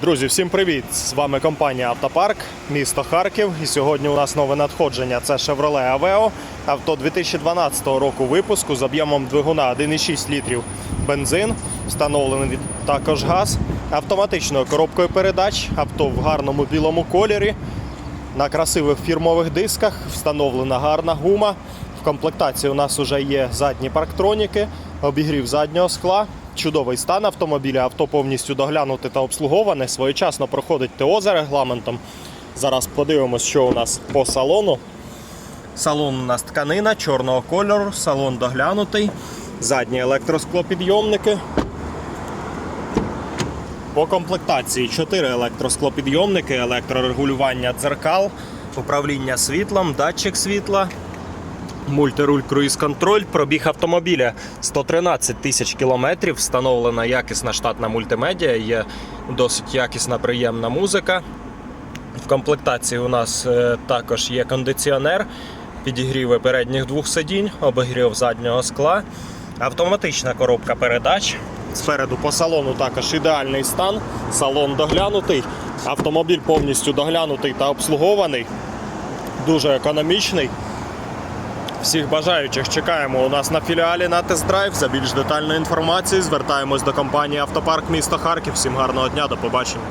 Друзі, всім привіт! З вами компанія Автопарк, місто Харків. І сьогодні у нас нове надходження. Це Chevrolet Aveo. Авто 2012 року випуску з об'ємом двигуна 1,6 літрів бензин. Встановлений також газ, автоматичною коробкою передач, авто в гарному білому кольорі. На красивих фірмових дисках встановлена гарна гума. В комплектації у нас вже є задні парктроніки, обігрів заднього скла. Чудовий стан автомобіля, авто повністю доглянуте та обслуговане. Своєчасно проходить ТО за регламентом. Зараз подивимось, що у нас по салону. Салон у нас тканина чорного кольору, салон доглянутий, задні електросклопідйомники. По комплектації 4 електросклопідйомники, електрорегулювання дзеркал, управління світлом, датчик світла, мультируль круїз контроль, пробіг автомобіля 113 тисяч кілометрів, встановлена якісна штатна мультимедіа, є досить якісна приємна музика. В комплектації у нас е, також є кондиціонер, підігріви передніх двох сидінь, обігрів заднього скла, автоматична коробка передач. Спереду по салону також ідеальний стан. Салон доглянутий, автомобіль повністю доглянутий та обслугований. Дуже економічний. Всіх бажаючих чекаємо у нас на філіалі на тест-драйв. За більш детальною інформацією звертаємось до компанії Автопарк місто Харків. Всім гарного дня, до побачення.